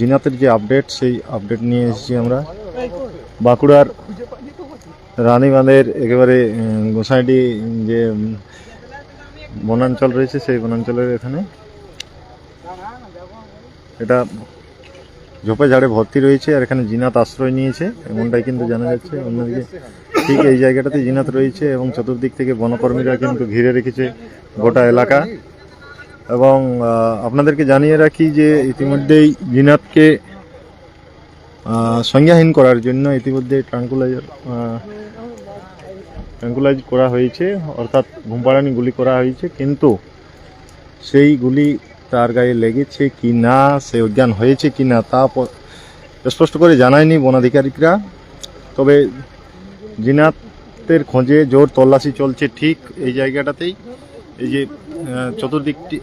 জিনাতের যে আপডেট সেই আপডেট নিয়ে এসেছি আমরা। বাঁকুড়ার রানীবাঁধের একেবারে গোসাইডি যে বনাঞ্চল রয়েছে, সেই বনাঞ্চলের এখানে। এটা ঝোপে ঝাড়ে ভর্তি রয়েছে আর এখানে জিনাত আশ্রয় নিয়েছে, এমনটাই কিন্তু জানা যাচ্ছে। অন্যদিকে ঠিক এই জায়গাটাতে জিনাত রয়েছে এবং চতুর্দিক থেকে বনকর্মীরা কিন্তু ঘিরে রেখেছে গোটা এলাকা। এবং আপনাদেরকে জানিয়ে রাখি যে ইতিমধ্যেই জিনাতকে সংজ্ঞাহীন করার জন্য ইতিমধ্যে ট্রাঙ্কুলাইজার ট্রাঙ্কুলাইজ করা হয়েছে, অর্থাৎ ঘুমপাড়ানি গুলি করা হয়েছে, কিন্তু সেই গুলি তার গায়ে লেগেছে কি না, সে অজ্ঞান হয়েছে কি না, তা স্পষ্ট করে জানায়নি বনাধিকারিকরা। তবে জিনাতের খোঁজে জোর তল্লাশি চলছে ঠিক এই জায়গাটাতেই। এই যে চতুর্দিকটি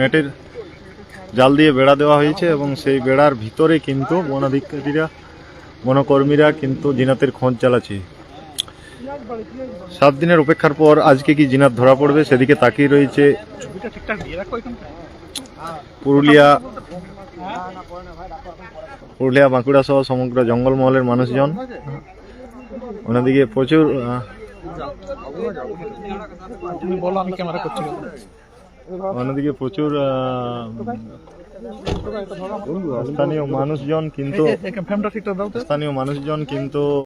নেটের জাল দিয়ে বেড়া দেওয়া হয়েছে এবং সেই বেড়ার ভিতরে কিন্তু বনাধিকারীরা, বনকর্মীরা কিন্তু জিনাতের খোঁজ চালাচ্ছে। সাত দিনের অপেক্ষার পর আজকে কি জিনাত ধরা পড়বে সেদিকে তাকিয়ে রয়েছে পুরুলিয়া পুরুলিয়া বাঁকুড়া সহ সমগ্র জঙ্গলমহলের মানুষজন। ওনাদিকে প্রচুর তুমি বলো আমি ক্যামেরা করছি অন্যদিকে প্রচুর স্থানীয় মানুষজন কিন্তু স্থানীয় মানুষজন কিন্তু